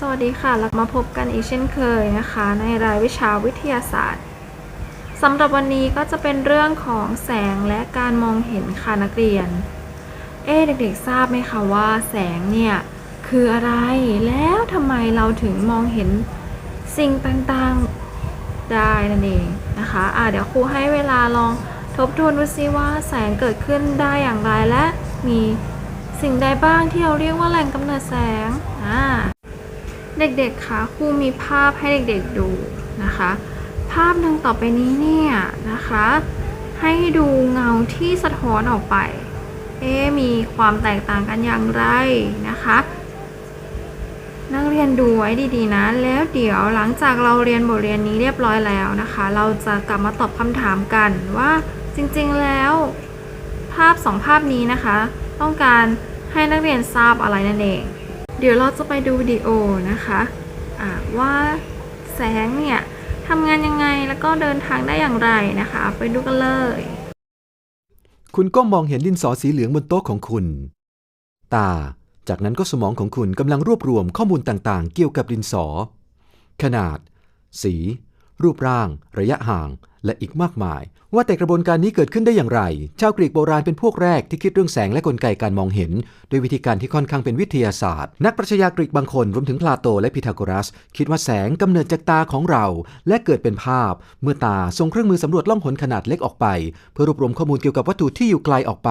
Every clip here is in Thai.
สวัสดีค่ะเรามาพบกันอีกเช่นเคยนะคะ ในรายวิชาวิทยาศาสตร์สำหรับวันนี้ก็จะเป็นเรื่องของแสงและการมองเห็นค่ะนักเรียน เอ๊เด็กๆทราบไหมคะว่า แสงเนี่ยคืออะไรแล้วทำไมเราถึงมองเห็นสิ่งต่างๆได้นั่นเองนะคะอะเดี๋ยวครูให้เวลาลองทบทวนดูซิว่าแสงเกิดขึ้นได้อย่างไรและมีสิ่งใดบ้างที่เราเรียกว่าแหล่งกำเนิดแสงอ่า เด็กๆคะครูมีภาพให้เด็กๆดูนะคะ ภาพหนึ่งต่อไปนี้เนี่ยนะคะ ให้ดูเงาที่สะท้อนออกไป เอ๊มีความแตกต่างกันอย่างไรนะคะ นักเรียนดูไว้ดีๆนะ แล้วเดี๋ยวหลังจากเราเรียนบทเรียนนี้เรียบร้อยแล้วนะคะ เราจะกลับมาตอบคำถามกันว่าจริงๆแล้ว ภาพสองภาพนี้นะคะ ต้องการให้นักเรียนทราบอะไรนั่นเอง ดี๋ยวเราจะไปดูวิดีโอนะคะะว่าแสงเนี่ยทำงานยังไงแล้วก็เดินทางได้อย่างไรนะคะ ไปดูกันเลย คุณก็มองเห็นดินสอสีเหลืองบนโต๊ะของคุณ ตา จากนั้นก็สมองของคุณกำลังรวบรวมข้อมูลต่างๆ เกี่ยวกับดินสอ ขนาด สี รูปร่าง ระยะห่าง และอีกมากมาย ว่าแต่กระบวนการนี้เกิดขึ้นได้อย่างไร ชาวกรีกโบราณเป็นพวกแรกที่คิดเรื่องแสงและกลไกการมองเห็นด้วยวิธีการที่ค่อนข้างเป็นวิทยาศาสตร์ นักปรัชญากรีกบางคนรวมถึงพลาโตและพีทาโกรัส คิดว่าแสงกำเนิดจากตาของเรา และเกิดเป็นภาพ เมื่อตาส่งเครื่องมือสำรวจล่องหนขนาดเล็กออกไป เพื่อรวบรวมข้อมูลเกี่ยวกับวัตถุที่อยู่ไกลออกไป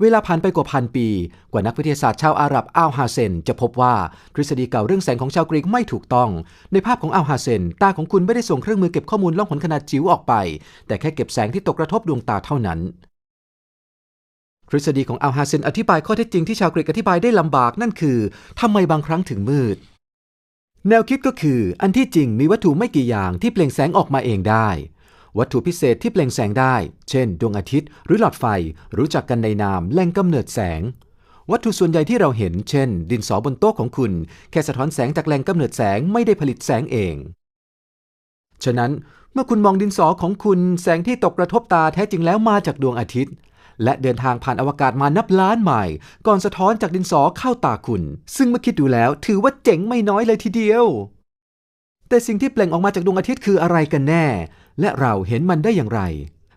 เวลาผ่านไปกว่าพันปี กว่านักวิทยาศาสตร์ชาวอาหรับอัลฮาเซน จะพบว่าทฤษฎีเก่าเรื่องแสงของชาวกรีกไม่ถูกต้อง ในภาพของอัลฮาเซน ตาของคุณไม่ได้ส่งเครื่องมือเก็บข้อมูลล่องหนขนาดจิ๋วออกไป แต่แค่เก็บแสงที่ตกกระทบดวงตาเท่านั้นทฤษฎีของอัลฮาเซนอธิบายข้อเท็จจริงที่ชาวกรีกอธิบายได้ลำบากนั่นคือทำไมบางครั้งถึงมืด แนวคิดก็คือ อันที่จริงมีวัตถุไม่กี่อย่างที่เปล่งแสงออกมาเองได้ วัตถุพิเศษที่เปล่งแสงได้ เช่น ดวงอาทิตย์ หรือหลอดไฟ รู้จักกันในนามแหล่งกำเนิดแสง วัตถุส่วนใหญ่ที่เราเห็น เช่น ดินสอบนโต๊ะของคุณ แค่สะท้อนแสงจากแหล่งกำเนิดแสงไม่ได้ผลิตแสงเอง ฉะนั้นเมื่อคุณมองดินสอของคุณ แสงที่ตกกระทบตาแท้จริงแล้วมาจากดวงอาทิตย์ และเดินทางผ่านอวกาศมานับล้านไมล์ก่อนสะท้อนจากดินสอเข้าตาคุณ ซึ่งเมื่อคิดดูแล้วถือว่าเจ๋งไม่น้อยเลยทีเดียวแต่สิ่งที่เปล่งออกมาจากดวงอาทิตย์คืออะไรกันแน่ และเราเห็นมันได้อย่างไร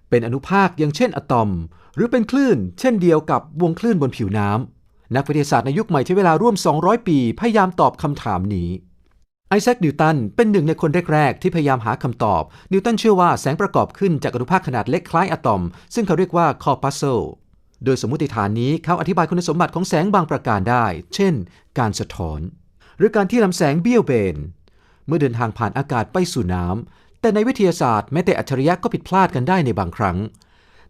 เป็นอนุภาคอย่างเช่นอะตอม หรือเป็นคลื่น เช่นเดียวกับวงคลื่นบนผิวน้ำนักวิทยาศาสตร์ในยุคใหม่ใช้เวลาร่วม 200 ปี พยายามตอบคำถามนี้ไอแซคนิวตันเป็นหนึ่งในคนแรก ๆ ที่พยายามหาคำตอบ นิวตันเชื่อว่าแสงประกอบขึ้นจากอนุภาคขนาดเล็กคล้ายอะตอม ซึ่งเขาเรียกว่าคอร์ปัสเซโดยสมมติฐานนี้เขาอธิบายคุณสมบัติของแสงบางประการได้ เช่น การสะท้อน หรือการที่ลำแสงเบี้ยวเบน เมื่อเดินทางผ่านอากาศไปสู่น้ำ แต่ในวิทยาศาสตร์แม้แต่อัจฉริยะก็ผิดพลาดกันได้ในบางครั้ง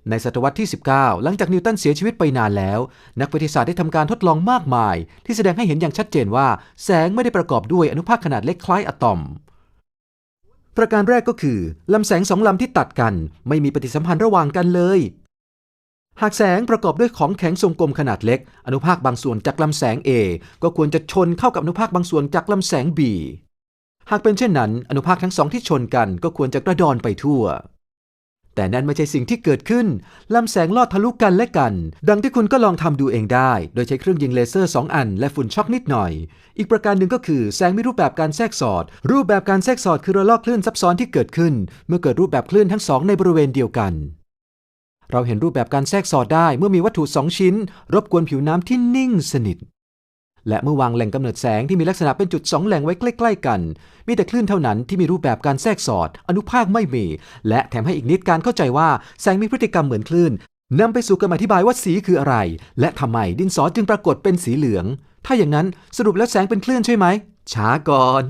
ในศตวรรษที่ 19 หลังจากนิวตันเสียชีวิตไปนานแล้ว นักวิทยาศาสตร์ได้ทำการทดลองมากมาย ที่แสดงให้เห็นอย่างชัดเจนว่า แสงไม่ได้ประกอบด้วยอนุภาคขนาดเล็กคล้ายอะตอม ประการแรกก็คือลำแสงสองลำที่ตัดกัน ไม่มีปฏิสัมพันธ์ระหว่างกันเลยหากแสงประกอบด้วยของแข็งทรงกลมขนาดเล็ก อนุภาคบางส่วนจากลำแสง A ก็ควรจะชนเข้ากับอนุภาคบางส่วนจากลำแสง B หากเป็นเช่นนั้น อนุภาคทั้งสองที่ชนกันก็ควรจะกระดอนไปทั่ว แต่นั่นไม่ใช่สิ่งที่เกิดขึ้นลำแสงลอดทะลุกันและกัน ดังที่คุณก็ลองทำดูเองได้ โดยใช้เครื่องยิงเลเซอร์ 2 อัน และฝุ่นช็อกนิดหน่อย อีกประการหนึ่งก็คือแสงมีรูปแบบการแทรกสอด รูปแบบการแทรกสอดคือระลอกคลื่นซับซ้อนที่เกิดขึ้น เมื่อเกิดรูปแบบคลื่นทั้งสองในบริเวณเดียวกันเราเห็นรูปแบบการแทรกสอดได้เมื่อมีวัตถุสองชิ้น รบกวนผิวน้ำที่นิ่งสนิท และเมื่อวางแหล่งกำเนิดแสงที่มีลักษณะเป็นจุดสองแหล่งไว้ใกล้ ๆ กัน มีแต่คลื่นเท่านั้นที่มีรูปแบบการแทรกสอด อนุภาคไม่มี และแถมให้อีกนิดการเข้าใจว่าแสงมีพฤติกรรมเหมือนคลื่นนำไปสู่การอธิบายว่าสีคืออะไร และทำไมดินสอจึงปรากฏเป็นสีเหลือง ถ้าอย่างนั้นสรุปแล้วแสงเป็นคลื่นใช่ไหมช้าก่อน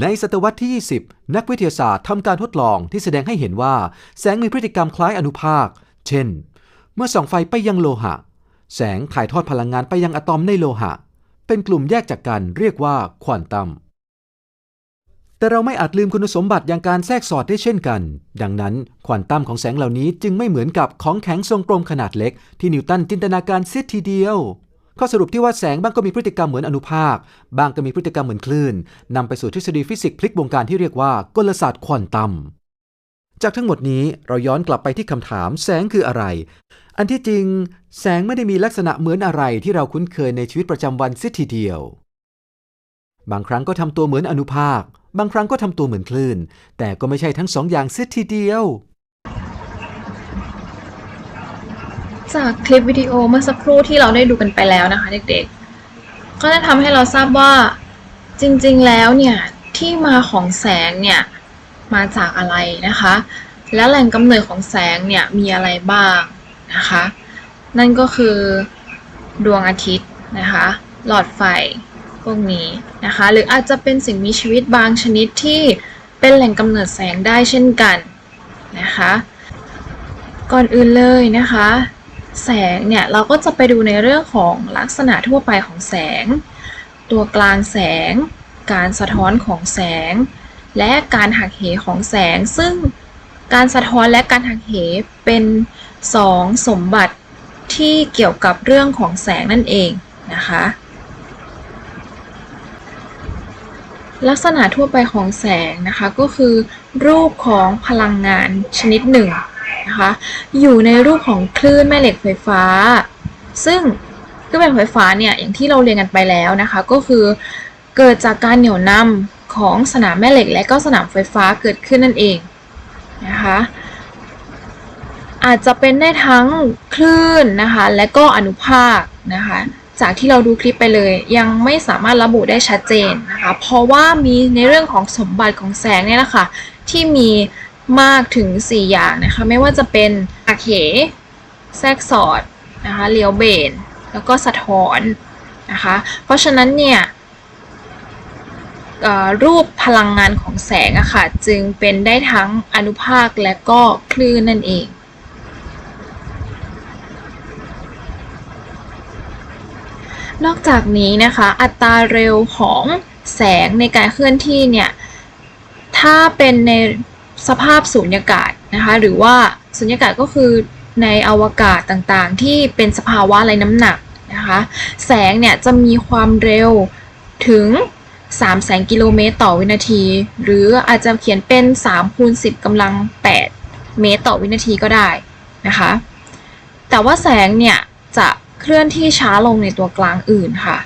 ในศตวรรษที่ 20 นักวิทยาศาสตร์ทำการทดลองที่แสดงให้เห็นว่า แสงมีพฤติกรรมคล้ายอนุภาค เช่น เมื่อส่องไฟไปยังโลหะ แสงถ่ายทอดพลังงานไปยังอะตอมในโลหะ เป็นกลุ่มแยกจากกันเรียกว่าควอนตัม แต่เราไม่อาจลืมคุณสมบัติอย่างการแทรกสอดได้เช่นกัน ดังนั้นควอนตัมของแสงเหล่านี้จึงไม่เหมือนกับของแข็งทรงกลมขนาดเล็กที่นิวตันจินตนาการเสียทีเดียว ข้อสรุปที่ว่าแสงบ้างก็มีพฤติกรรมเหมือนอนุภาคบางก็มีพฤติกรรมเหมือนคลื่นนำไปสู่ทฤษฎีฟิสิกส์พลิกวงการที่เรียกว่ากลศาสตร์ควอนตัม จากทั้งหมดนี้เราย้อนกลับไปที่คำถามแสงคืออะไร อันที่จริง แสงไม่ได้มีลักษณะเหมือนอะไรที่เราคุ้นเคยในชีวิตประจำวันเสียทีเดียว บางครั้งก็ทำตัวเหมือนอนุภาค บางครั้งก็ทำตัวเหมือนคลื่น แต่ก็ไม่ใช่ทั้งสองอย่างเสียทีเดียว จากคลิปวิดีโอเมื่อสักครู่ที่เราได้ดูกันไปแล้วนะคะ เด็กๆ ก็ได้ทำให้เราทราบว่า จริง ๆ แล้วเนี่ยที่มาของแสงเนี่ย มาจากอะไรนะคะ และแหล่งกำเนิดของแสงเนี่ยมีอะไรบ้างนะคะ นั่นก็คือดวงอาทิตย์นะคะ หลอดไฟพวกนี้นะคะ หรืออาจจะเป็นสิ่งมีชีวิตบางชนิดที่เป็นแหล่งกำเนิดแสงได้เช่นกันนะคะ ก่อนอื่นเลยนะคะ แสงเนี่ยเราก็จะไปดูในเรื่องของลักษณะทั่วไปของแสง ตัวกลางแสง การสะท้อนของแสง และการหักเหของแสง ซึ่งการสะท้อนและการหักเหเป็นสองสมบัติที่เกี่ยวกับเรื่องของแสงนั่นเองนะคะ ลักษณะทั่วไปของแสงนะคะก็คือ รูปของพลังงานชนิดหนึ่งนะคะอยู่ในรูปของคลื่นแม่เหล็กไฟฟ้า ซึ่งคลื่นแม่เหล็กไฟฟ้าเนี่ยอย่างที่เราเรียนกันไปแล้วนะคะ ก็คือเกิดจากการเหนี่ยวนำ ของสนามแม่เหล็กและก็สนามไฟฟ้าเกิดขึ้นนั่นเองนะคะอาจจะเป็นได้ทั้งคลื่นนะคะและก็อนุภาคนะคะจากที่เราดูคลิปไปเลย ยังไม่สามารถระบุได้ชัดเจนนะคะเพราะว่ามีในเรื่องของสมบัติของแสงเนี่ยแหละคะที่มีมากถึง 4 อย่างนะคะไม่ว่าจะเป็นอาเขแทรกสอดนะคะเลียวเบน แล้วก็สะท้อนนะคะเพราะฉะนั้นเนี่ย รูปพลังงานของแสงอะค่ะ จึงเป็นได้ทั้งอนุภาคและก็คลื่นนั่นเองนอกจากนี้นะคะ อัตราเร็วของแสงในการเคลื่อนที่เนี่ย ถ้าเป็นในสภาพสูญญากาศนะคะ หรือว่าสูญญากาศก็คือในอวกาศต่างๆ ที่เป็นสภาวะไร้น้ำหนักนะคะ แสงเนี่ยจะมีความเร็วถึง 3แสนกิโลเมตรต่อวินาที หรืออาจจะเขียนเป็น3คูณ10กำลัง 8 เมตรต่อวินาทีก็ได้นะคะ แต่ว่าแสงเนี่ยจะเคลื่อนที่ช้าลงในตัวกลางอื่นค่ะ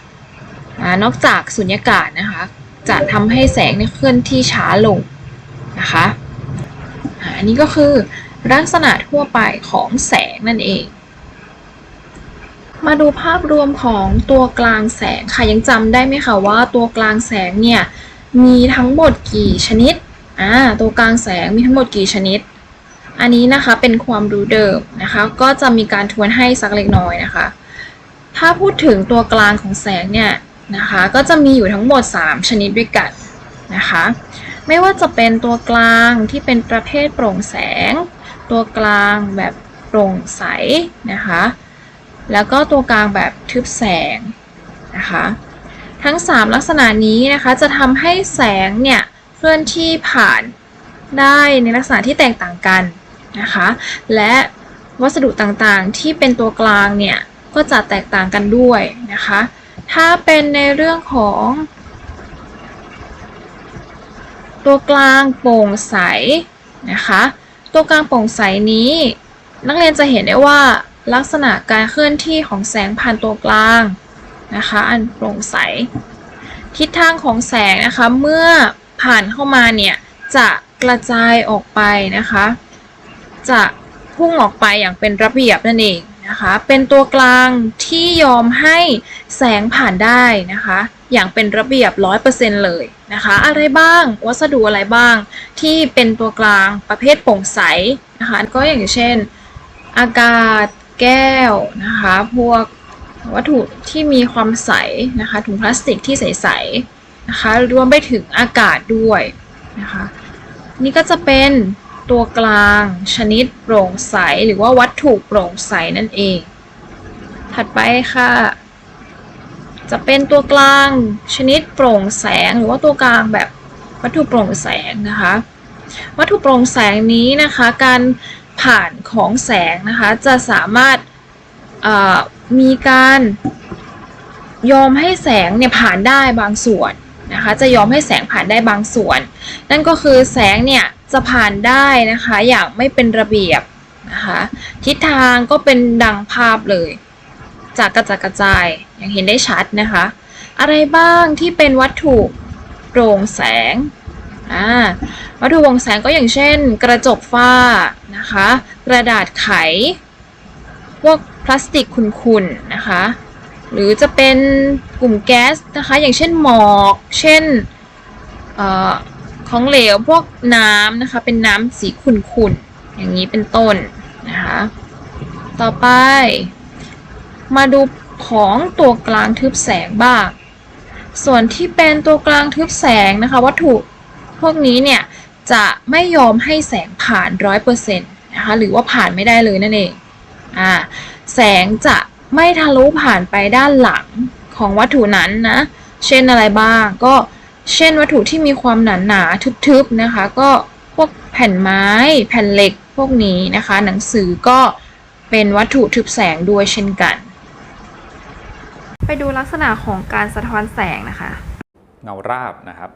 อนอกจากสุญญากาศนะคะ จะทำให้แสงเนี่ยเคลื่อนที่ช้าลงนะคะอันนี้ก็คือลักษณะทั่วไปของแสงนั่นเอง มาดูภาพรวมของตัวกลางแสงค่ะยังจำได้ไหมคะว่าตัวกลางแสงเนี่ยมีทั้งหมดกี่ชนิดอ่าตัวกลางแสงมีทั้งหมดกี่ชนิด อันนี้นะคะเป็นความรู้เดิมนะคะ ก็จะมีการทวนให้สักเล็กน้อยนะคะ ถ้าพูดถึงตัวกลางของแสงเนี่ยนะคะก็จะมีอยู่ทั้งหมด 3 ชนิดด้วยกันนะคะไม่ว่าจะเป็นตัวกลางที่เป็นประเภทโปร่งแสง ตัวกลางแบบโปร่งใสนะคะ แล้วก็ตัวกลางแบบทึบแสงนะคะ ทั้ง 3 ลักษณะนี้นะคะจะทำให้แสงเนี่ยเคลื่อนที่ผ่านได้ในลักษณะที่แตกต่างกันนะคะ และวัสดุต่างๆที่เป็นตัวกลางเนี่ยก็จะแตกต่างกันด้วยนะคะ ถ้าเป็นในเรื่องของ ตัวกลางโปร่งใสนะคะ ตัวกลางโปร่งใสนี้ นักเรียนจะเห็นได้ว่า ลักษณะการเคลื่อนที่ของแสงผ่านตัวกลางนะคะอันโปร่งใส ทิศทางของแสงนะคะเมื่อผ่านเข้ามาเนี่ยจะกระจายออกไปนะคะ จะพุ่งออกไปอย่างเป็นระเบียบนั่นเองนะคะ เป็นตัวกลางที่ยอมให้แสงผ่านได้นะคะ อย่างเป็นระเบียบ 100%เลยนะคะ อะไรบ้าง วัสดุอะไรบ้าง ที่เป็นตัวกลางประเภทโปร่งใสนะคะ ก็อย่างเช่น อากาศ แก้วนะคะ พวกวัตถุที่มีความใสนะคะ ถุงพลาสติกที่ใสๆนะคะ รวมไปถึงอากาศด้วยนะคะ นี่ก็จะเป็นตัวกลางชนิดโปร่งใสหรือว่าวัตถุโปร่งใสนั่นเอง ถัดไปค่ะ จะเป็นตัวกลางชนิดโปร่งแสง หรือว่าตัวกลางแบบวัตถุโปร่งแสงนะคะ วัตถุโปร่งแสงนี้นะคะ การ ผ่านของแสงนะคะ จะสามารถมีการยอมให้แสงเนี่ยผ่านได้บางส่วนนะคะ จะยอมให้แสงผ่านได้บางส่วน นั่นก็คือแสงเนี่ยจะผ่านได้นะคะอย่างไม่เป็นระเบียบนะคะทิศทางก็เป็นดังภาพเลย จากกระจัดกระจายอย่างเห็นได้ชัดนะคะ อะไรบ้างที่เป็นวัตถุโปร่งแสง อ่าวัตถุโปร่งแสงก็อย่างเช่น กระจกฝ้านะคะ กระดาษไข พวกพลาสติกขุ่นๆนะคะ หรือจะเป็นกลุ่มแก๊สนะคะ อย่างเช่นหมอก เช่นออของเหลวพวกน้ำนะคะ เป็นน้ำสีขุ่นๆ อย่างนี้เป็นต้นนะคะ ต่อไป มาดูของตัวกลางทึบแสงบ้าง ส่วนที่เป็นตัวกลางทึบแสงนะคะ วัตถุ พวกนี้เนี่ยจะไม่ยอมให้แสงผ่านร้อยเปอร์เซ็นต์นะคะหรือว่าผ่านไม่ได้เลยนั่นเองอ่าแสงจะไม่ทะลุผ่านไปด้านหลังของวัตถุนั้นนะ เช่นอะไรบ้างก็เช่นวัตถุที่มีความหนาหนาๆทึบๆนะคะ ก็พวกแผ่นไม้แผ่นเหล็กพวกนี้นะคะ หนังสือก็เป็นวัตถุทึบแสงด้วยเช่นกัน ไปดูลักษณะของการสะท้อนแสงนะคะ เงาราบนะครับ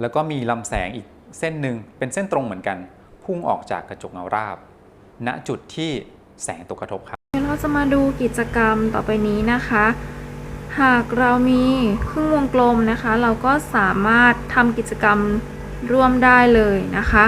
แล้วก็มีลำแสงอีกเส้นหนึ่งเป็นเส้นตรงเหมือนกัน พุ่งออกจากกระจกเงาราบ ณจุดที่แสงตกกระทบครับเดี๋ยวเราจะมาดูกิจกรรมต่อไปนี้นะคะ หากเรามีครึ่งวงกลมนะคะ เราก็สามารถทำกิจกรรมร่วมได้เลยนะคะ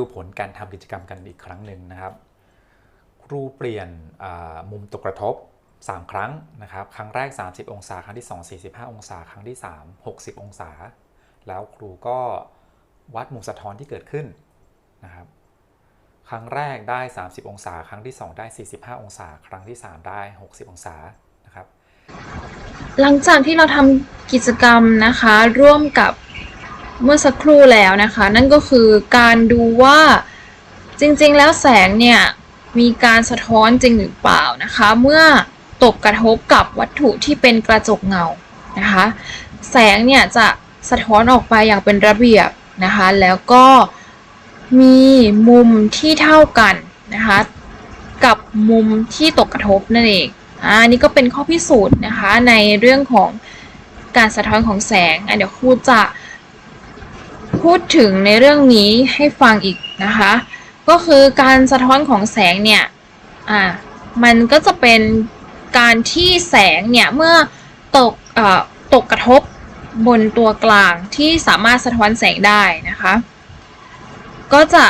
ดูผลการทำกิจกรรมกันอีกครั้งหนึ่งนะครับ ครูเปลี่ยนมุมตกกระทบ 3 ครั้งนะครับ ครั้งแรก 30 องศา ครั้งที่ 2 45 องศา ครั้งที่ 3 60 องศา แล้วครูก็วัดมุมสะท้อนที่เกิดขึ้นนะครับ ครั้งแรกได้ 30 องศา ครั้งที่ 2 ได้ 45 องศา ครั้งที่ 3 ได้ 60 องศานะครับ หลังจากที่เราทำกิจกรรมนะคะร่วมกับ เมื่อสักครู่แล้วนะคะ นั่นก็คือการดูว่าจริงๆ แล้วแสงเนี่ยมีการสะท้อนจริงหรือเปล่านะคะ เมื่อตกกระทบกับวัตถุที่เป็นกระจกเงานะคะ แสงเนี่ยจะสะท้อนออกไปอย่างเป็นระเบียบนะคะ แล้วก็มีมุมที่เท่ากันนะคะ กับมุมที่ตกกระทบนั่นเองอ่านี่ก็เป็นข้อพิสูจน์นะคะในเรื่องของการสะท้อนของแสงอะเดี๋ยวครูจะ พูดถึงในเรื่องนี้ให้ฟังอีกนะคะ ก็คือการสะท้อนของแสงเนี่ยอ่ามันก็จะเป็นการที่แสงเนี่ยเมื่อตกเอ่อตกกระทบบนตัวกลางที่สามารถสะท้อนแสงได้นะคะ ก็จะ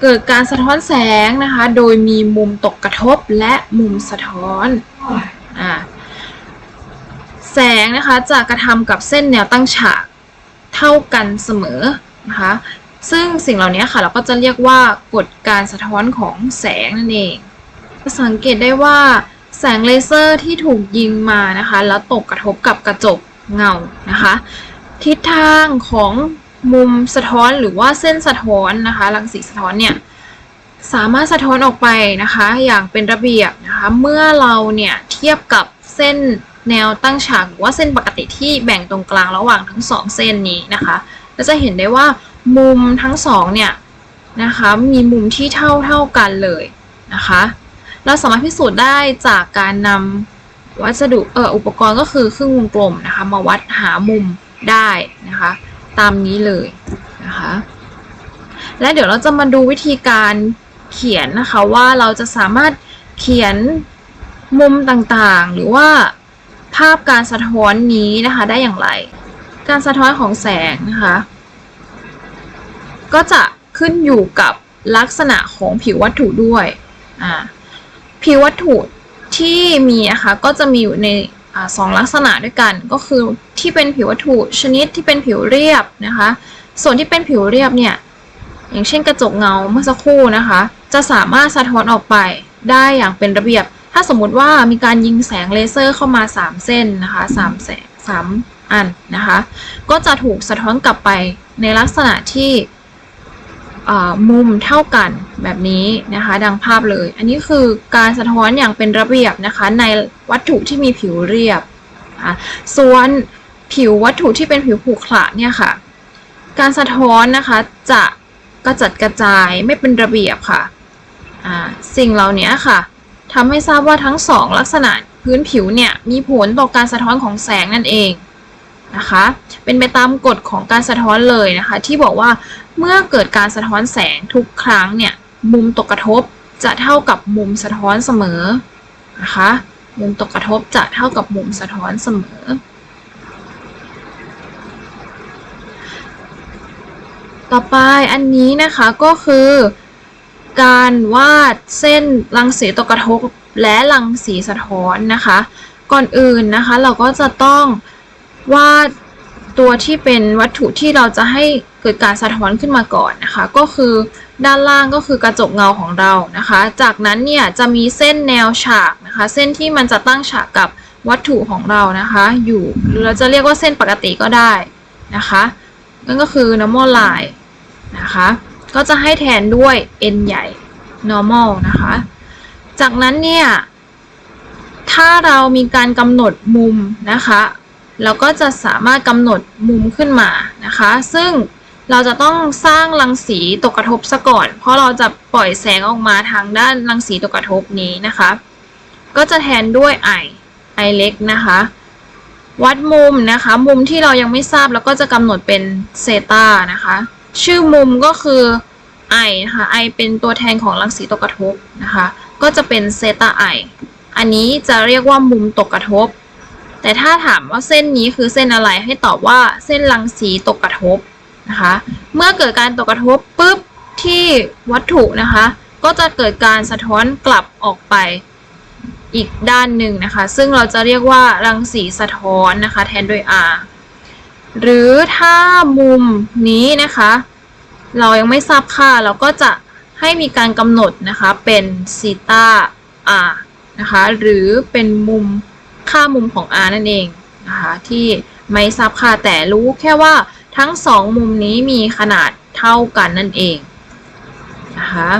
เกิดการสะท้อนแสงนะคะ โดยมีมุมตกกระทบและมุมสะท้อนอ่าแสงนะคะจะกระทำกับเส้นแนวตั้งฉาก ท่ากันเสมอนะคะซึ่งสิ่งเหล่านี้ค่ะเราก็จะเรียกว่ากฎการสะท้อนของแสงนั่นเองจะสังเกตได้ว่าแสงเลเซอร์ที่ถูกยิงมานะคะแล้วตกกระทบกับกระจกเงานะคะ ทิศทางของมุมสะท้อนหรือว่าเส้นสะท้อนนะคะรังสีสะท้อนเนี่ยสามารถสะท้อนออกไปนะคะ อย่างเป็นระเบียบนะคะ เมื่อเราเนี่ยเทียบกับเส้น แนวตั้งฉากหรือว่าเส้นปกติที่แบ่งตรงกลางระหว่างทั้งสองเส้นนี้นะคะก็จะเห็นได้ว่ามุมทั้งสองเนี่ยนะคะมีมุมที่เท่าเท่ากันเลยนะคะ เราสามารถพิสูจน์ได้จากการนำวัสดุเอ่ออุปกรณ์ก็คือเครื่องวงกลมนะคะมาวัดหามุมได้นะคะตามนี้เลยนะคะและเดี๋ยวเราจะมาดูวิธีการเขียนนะคะว่าเราจะสามารถเขียนมุมต่างๆ หรือว่า ภาพการสะท้อนนี้นะคะได้อย่างไร การสะท้อนของแสงนะคะก็จะขึ้นอยู่กับลักษณะของผิววัตถุด้วยผิววัตถุที่มีนะคะก็จะมีอยู่ในอสองลักษณะด้วยกัน ก็คือที่เป็นผิววัตถุชนิดที่เป็นผิวเรียบนะคะ ส่วนที่เป็นผิวเรียบเนี่ยอย่างเช่นกระจกเงาเมื่อสักครู่นะคะ จะสามารถสะท้อนออกไปได้อย่างเป็นระเบียบ ถ้าสมมติว่ามีการยิงแสงเลเซอร์เข้ามา 3 เส้นนะคะ3แสง3อันนะคะ ก็จะถูกสะท้อนกลับไปในลักษณะที่มุมเท่ากันแบบนี้นะคะ ดังภาพเลย อันนี้คือการสะท้อนอย่างเป็นระเบียบนะคะ ในวัตถุที่มีผิวเรียบส่วนผิววัตถุที่เป็นผิวขรุขระเนี่ยค่ะ การสะท้อนนะคะจะกระจัดกระจายไม่เป็นระเบียบค่ะ สิ่งเหล่านี้ค่ะ ทำให้ทราบว่าทั้งสองลักษณะพื้นผิวเนี่ยมีผลต่อการสะท้อนของแสงนั่นเองนะคะ เป็นไปตามกฎของการสะท้อนเลยนะคะ ที่บอกว่าเมื่อเกิดการสะท้อนแสงทุกครั้งเนี่ยมุมตกกระทบจะเท่ากับมุมสะท้อนเสมอนะคะมุมตกกระทบจะเท่ากับมุมสะท้อนเสมอ ต่อไปอันนี้นะคะก็คือ การวาดเส้นรังสีตกกระทบและรังสีสะท้อนนะคะ ก่อนอื่นนะคะเราก็จะต้องวาดตัวที่เป็นวัตถุที่เราจะให้เกิดการสะท้อนขึ้นมาก่อนนะคะ ก็คือด้านล่างก็คือกระจกเงาของเรานะคะ จากนั้นเนี่ยจะมีเส้นแนวฉากนะคะ เส้นที่มันจะตั้งฉากกับวัตถุของเรานะคะ อยู่หรือเราจะเรียกว่าเส้นปกติก็ได้นะคะนั่นก็คือ normal line นะคะ ก็จะให้แทนด้วย n ใหญ่ normal นะคะ จากนั้นเนี่ย ถ้าเรามีการกำหนดมุมนะคะ เราก็จะสามารถกำหนดมุมขึ้นมานะคะ ซึ่งเราจะต้องสร้างรังสีตกกระทบซะก่อน เพราะเราจะปล่อยแสงออกมาทางด้านรังสีตกกระทบนี้นะคะ ก็จะแทนด้วย i i เล็กนะคะ วัดมุมนะคะ มุมที่เรายังไม่ทราบแล้วก็จะกำหนดเป็นเซตานะคะ ชื่อมุมก็คือ i นะคะ i เป็นตัวแทนของรังสีตกกระทบนะคะ ก็จะเป็นเซตา i อันนี้จะเรียกว่ามุมตกกระทบ แต่ถ้าถามว่าเส้นนี้คือเส้นอะไรให้ตอบว่าเส้นรังสีตกกระทบนะคะ เมื่อเกิดการตกกระทบปุ๊บที่วัตถุนะคะ ก็จะเกิดการสะท้อนกลับออกไปอีกด้านหนึ่งนะคะ ซึ่งเราจะเรียกว่ารังสีสะท้อนนะคะ แทนด้วย r หรือถ้ามุมนี้นะคะ เรายังไม่ทราบค่าเราก็จะให้มีการกำหนดนะคะเป็นซีตา r นะคะหรือเป็นมุมค่ามุมของ r นั่นเองนะคะที่ไม่ทราบค่าแต่รู้แค่ว่าทั้งสองมุมนี้มีขนาดเท่ากันนั่นเองนะคะ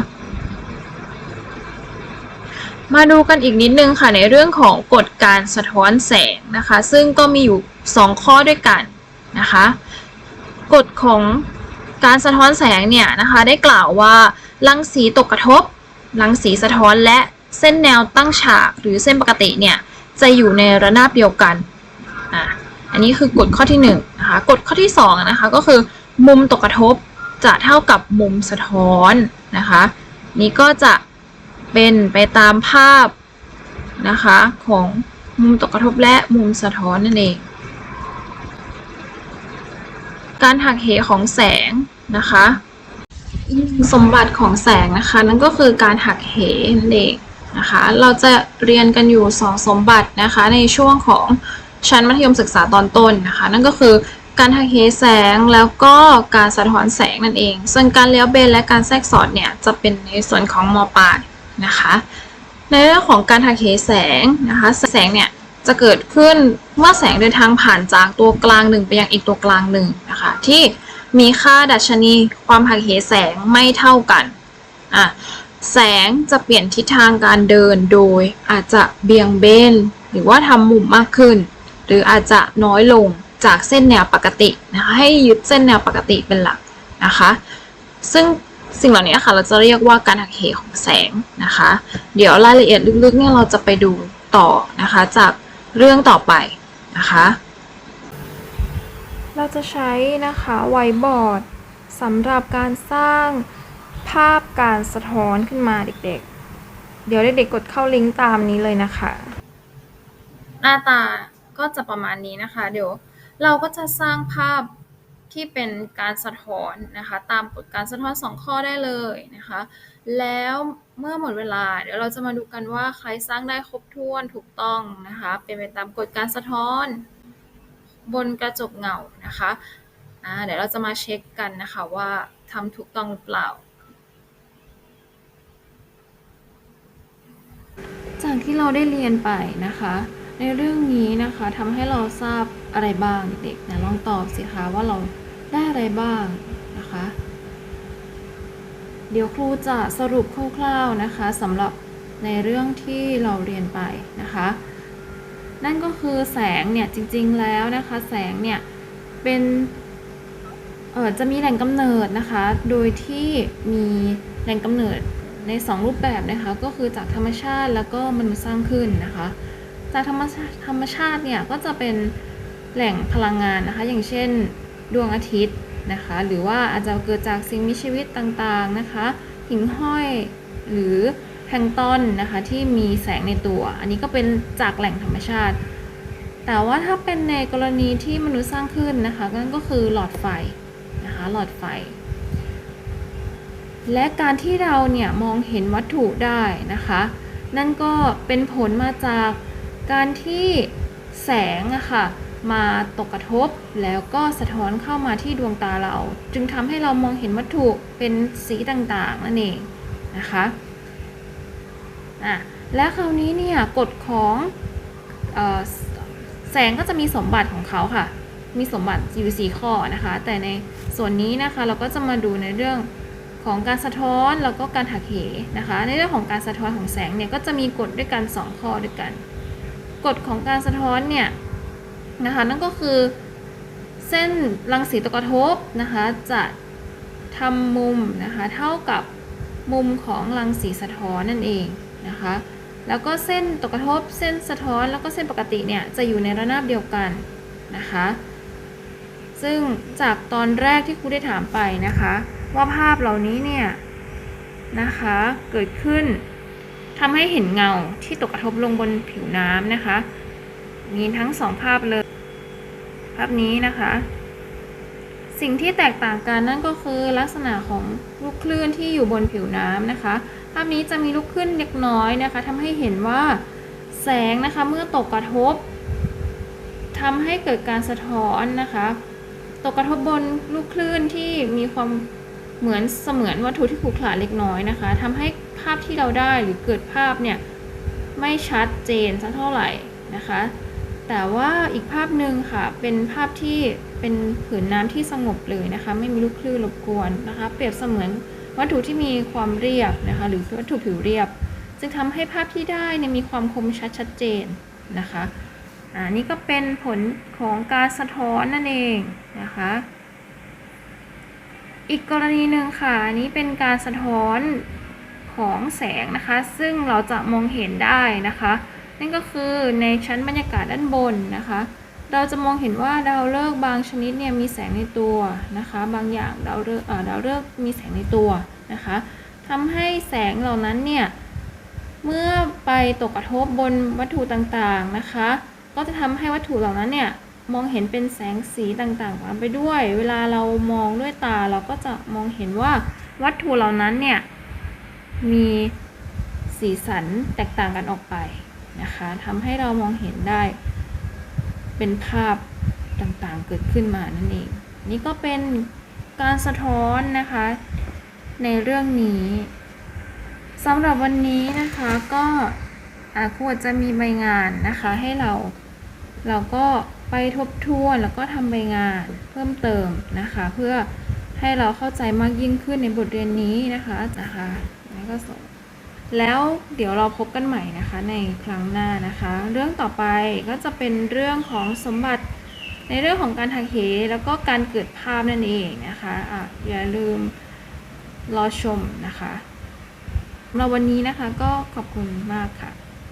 มาดูกันอีกนิดนึงค่ะในเรื่องของกฎการสะท้อนแสงนะคะ ซึ่งก็มีอยู่ 2 ข้อด้วยกัน นะคะกฎของการสะท้อนแสงเนี่ยนะคะได้กล่าวว่ารังสีตกกระทบรังสีสะท้อนและเส้นแนวตั้งฉากหรือเส้นปกติเนี่ยจะอยู่ในระนาบเดียวกันอะอันนี้คือกฎข้อที่1นงนะคะกฎข้อที่2นะคะก็คือมุมตกกระทบจะเท่ากับมุมสะท้อนนะคะนี่ก็จะเป็นไปตามภาพนะคะของมุมตกกระทบและมุมสะท้อนนั่นเอง การหักเหของแสงนะคะหนึ่งสมบัติของแสงนะคะ นั่นก็คือการหักเหนั่นเองนะคะ เราจะเรียนกันอยู่สองสมบัตินะคะ ในช่วงของชั้นมัธยมศึกษาตอนต้นนะคะ นั่นก็คือการหักเหแสงแล้วก็การสะท้อนแสงนั่นเอง ส่วนการเลี้ยวเบนและการแทรกสอดเนี่ยจะเป็นในส่วนของมปลายนะคะ ในเรื่องของการหักเหแสงนะคะ แสงเนี่ย จะเกิดขึ้นเมื่อแสงเดินทางผ่านจากตัวกลางหนึ่งไปยังอีกตัวกลางหนึ่งนะคะ ที่มีค่าดัชนีความหักเหแสงไม่เท่ากันอะแสงจะเปลี่ยนทิศทางการเดินโดยอาจจะเบี่ยงเบนหรือว่าทำมุมมากขึ้น หรืออาจจะน้อยลงจากเส้นแนวปกตินะคะให้ยึดเส้นแนวปกติเป็นหลักนะคะ ซึ่งสิ่งเหล่านี้ค่ะเราจะเรียกว่าการหักเหของแสงนะคะ เดี๋ยวรายละเอียดลึกๆเนี่ยเราจะไปดูต่อนะคะจาก เรื่องต่อไปนะคะ เราจะใช้นะคะไวบอร์ดสำหรับการสร้างภาพการสะท้อนขึ้นมาเด็กๆ เดี๋ยวเด็กๆกดเข้าลิงก์ตามนี้เลยนะคะ หน้าตาก็จะประมาณนี้นะคะ เดี๋ยวเราก็จะสร้างภาพที่เป็นการสะท้อนนะคะ ตามกฎการสะท้อน 2 ข้อได้เลยนะคะ แล้ว เมื่อหมดเวลา เดี๋ยวเราจะมาดูกันว่าใครสร้างได้ครบถ้วนถูกต้องนะคะ เป็นไปตามกฎการสะท้อน บนกระจกเงานะคะเดี๋ยวเราจะมาเช็คกันนะคะว่าทำถูกต้องหรือเปล่า จากที่เราได้เรียนไปนะคะ ในเรื่องนี้นะคะทำให้เราทราบอะไรบ้างเด็กๆนะลองตอบสิคะว่าเราได้อะไรบ้างนะคะ เดี๋ยวครูจะสรุปคร่าวๆนะคะสำหรับในเรื่องที่เราเรียนไปนะคะ นั่นก็คือแสงเนี่ยจริงๆแล้วนะคะแสงเนี่ยเป็นเออจะมีแหล่งกำเนิดนะคะ โดยที่มีแหล่งกำเนิดใน 2 รูปแบบนะคะ ก็คือจากธรรมชาติแล้วก็มนุษย์สร้างขึ้นนะคะ จากธรรมชาติธรรมชาติเนี่ยก็จะเป็นแหล่งพลังงานนะคะ อย่างเช่น ดวงอาทิตย์ นะคะ หรือว่าอาจจะเกิดจากสิ่งมีชีวิตต่างๆนะคะหิ่งห้อยหรือแพลงตอนนะคะที่มีแสงในตัว อันนี้ก็เป็นจากแหล่งธรรมชาติ แต่ว่าถ้าเป็นในกรณีที่มนุษย์สร้างขึ้นนะคะนั่นก็คือหลอดไฟนะคะหลอดไฟ และการที่เราเนี่ยมองเห็นวัตถุได้นะคะ นั่นก็เป็นผลมาจากการที่แสงอะค่ะ มาตกกระทบ แล้วก็สะท้อนเข้ามาที่ดวงตาเรา จึงทำให้เรามองเห็นวัตถุเป็นสีต่างๆนั่นเองนะคะอะและคราวนี้เนี่ยกฎของออแสงก็จะมีสมบัติของเขาค่ะ มีสมบัติอยู่สี่ข้อนะคะ แต่ในส่วนนี้นะคะเราก็จะมาดูในเรื่องของการสะท้อนแล้วก็การหักเหนะคะ ในเรื่องของการสะท้อนของแสงเนี่ยก็จะมีกฎด้วยกัน 2 ข้อด้วยกันกฎของการสะท้อนเนี่ย นะคะ นั่นก็คือเส้นรังสีตกกระทบนะคะจะทำมุมนะคะเท่ากับมุมของรังสีสะท้อนนั่นเองนะคะ แล้วก็เส้นตกกระทบเส้นสะท้อนแล้วก็เส้นปกติเนี่ยจะอยู่ในระนาบเดียวกันนะคะ ซึ่งจากตอนแรกที่ครูได้ถามไปนะคะ ว่าภาพเหล่านี้เนี่ยนะคะเกิดขึ้นทำให้เห็นเงาที่ตกกระทบลงบนผิวน้ำนะคะ มีทั้งสองภาพเลยาพนี้นะคะ สิ่งที่แตกต่างกันนั่นก็คือลักษณะของลูกคลื่นที่อยู่บนผิวน้ำนะคะ ภาพนี้จะมีลูกคลื่นเล็กน้อยนะคะทำให้เห็นว่าแสงนะคะเมื่อตกกระทบทำให้เกิดการสะท้อนนะคะ ตกกระทบบนลูกคลื่นที่มีความเหมือนเสมือนวัตถุที่ขรุขระเล็กน้อยนะคะทำให้ภาพที่เราได้หรือเกิดภาพเนี่ยไม่ชัดเจนสักเท่าไหร่นะคะ แต่ว่าอีกภาพหนึ่งค่ะเป็นภาพที่เป็นผืนน้ำที่สงบเลยนะคะ ไม่มีลูกคลื่นรบกวนนะคะ เปรียบเสมือนวัตถุที่มีความเรียบนะคะ หรือวัตถุผิวเรียบ จึงทำให้ภาพที่ได้เนี่ยมีความคมชัดชัดเจนนะคะอ่านี่ก็เป็นผลของการสะท้อนนั่นเองนะคะ อีกกรณีหนึ่งค่ะอันนี้เป็นการสะท้อนของแสงนะคะ ซึ่งเราจะมองเห็นได้นะคะ นั่นก็คือในชั้นบรรยากาศด้านบนนะคะ เราจะมองเห็นว่าดาวฤกษ์บางชนิดเนี่ยมีแสงในตัวนะคะ บางอย่างดาวฤกษ์ดาวฤกษ์มีแสงในตัวนะคะทำให้แสงเหล่านั้นเนี่ยเมื่อไปตกกระทบบนวัตถุต่างๆนะคะ ก็จะทำให้วัตถุเหล่านั้นเนี่ยมองเห็นเป็นแสงสีต่างๆตามไปด้วย เวลาเรามองด้วยตาเราก็จะมองเห็นว่าวัตถุเหล่านั้นเนี่ยมีสีสันแตกต่างกันออกไป นะคะทำให้เรามองเห็นได้ เป็นภาพต่างๆเกิดขึ้นมานั่นเอง นี่ก็เป็นการสะท้อนนะคะ ในเรื่องนี้สำหรับวันนี้นะคะก็อาครูอาจจะมีใบงานนะคะให้เราเราก็ไปทบทวนแล้วก็ทำใบงานเพิ่มเติมนะคะ เพื่อให้เราเข้าใจมากยิ่งขึ้นในบทเรียนนี้นะคะนะคะแล้วก็ส่ง แล้วเดี๋ยวเราพบกันใหม่นะคะในครั้งหน้านะคะ เรื่องต่อไปก็จะเป็นเรื่องของสมบัติในเรื่องของการหักเหแล้วก็การเกิดภาพนั่นเองนะคะอะอย่าลืมรอชมนะคะเราวันนี้นะคะก็ขอบคุณมากค่ะ